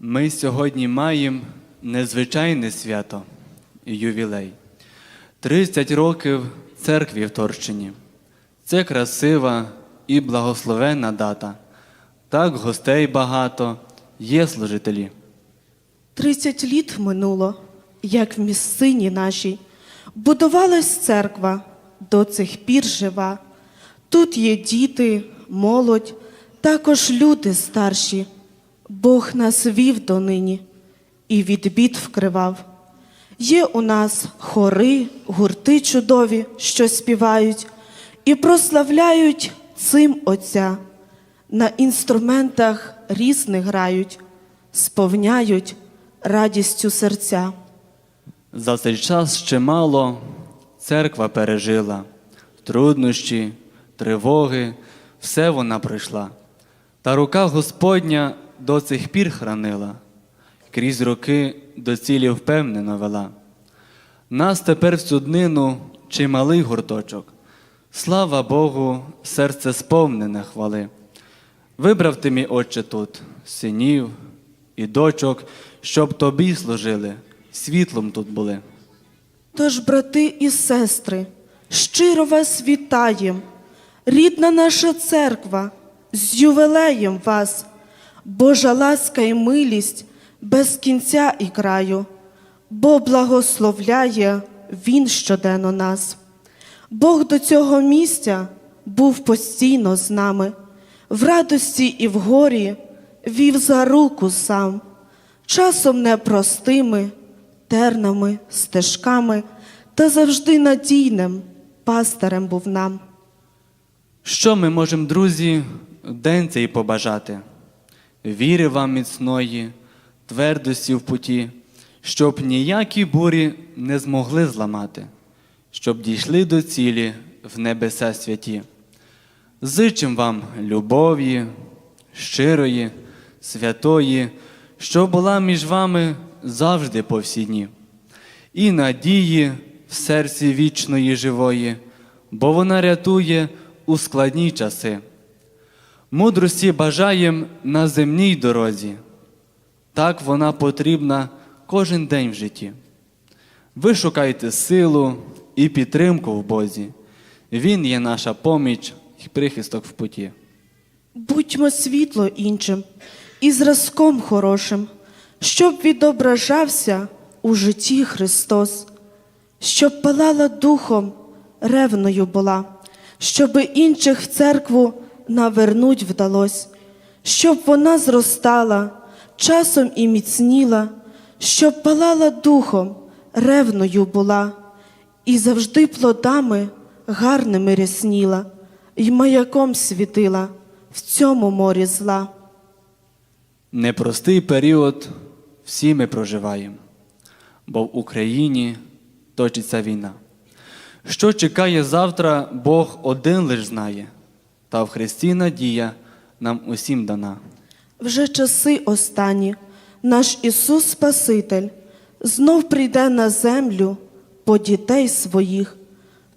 Ми сьогодні маємо незвичайне свято ювілей. 30 років церкві в Торщині. Це красива і благословенна дата. Так гостей багато, є служителі. Тридцять літ минуло, як в місцині нашій, будувалась церква, до цих пір жива. Тут є діти, молодь, також люди старші. Бог нас вів донині і від бід вкривав. Є у нас хори, гурти чудові, що співають, і прославляють цим Отця. На інструментах різних грають, сповняють радістю серця. За цей час ще мало церква пережила труднощі, тривоги, все вона пройшла. Та рука Господня до цих пір хранила, крізь роки до цілі впевнено вела. Нас тепер в цю днину чималий гурточок. Слава Богу, серце сповнене хвали. Вибрав ти, мій отче, тут синів і дочок, щоб тобі служили, світлом тут були. Тож, брати і сестри, щиро вас вітаєм, рідна наша церква, з ювелеєм вас, Божа ласка і милість без кінця і краю, бо благословляє Він щоденно нас. Бог до цього місця був постійно з нами, в радості і в горі вів за руку сам, часом непростими, тернами, стежками та завжди надійним пастирем був нам. Що ми можемо, друзі, день цей побажати? Віри вам міцної, твердості в путі, щоб ніякі бурі не змогли зламати, щоб дійшли до цілі в небеса святі. Зичим вам любові, щирої, святої, що була між вами завжди по всі дні, і надії в серці вічної живої, бо вона рятує у складні часи. Мудрості бажаєм на земній дорозі, так вона потрібна кожен день в житті. Ви шукайте силу і підтримку в Бозі. Він є наша поміч і прихисток в путі. Будьмо світло іншим і зразком хорошим, щоб відображався у житті Христос, щоб палала духом, ревною була, щоби інших в церкву навернуть вдалось, щоб вона зростала, часом і міцніла, щоб палала духом, ревною була, і завжди плодами гарними рясніла, й маяком світила в цьому морі зла. Непростий період всі ми проживаємо, бо в Україні точиться війна. Що чекає завтра, Бог один лиш знає, та в Христі надія нам усім дана. Вже часи останні, наш Ісус Спаситель знов прийде на землю по дітей своїх,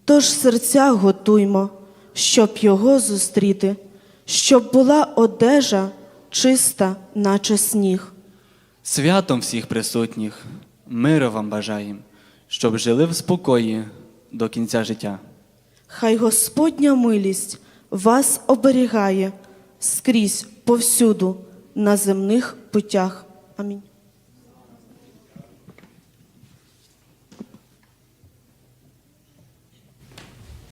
тож серця готуймо, щоб Його зустріти, щоб була одежа чиста, наче сніг. Святом всіх присутніх, миру вам бажаєм, щоб жили в спокої до кінця життя. Хай Господня милість вас оберігає скрізь повсюду на земних путях. Амінь.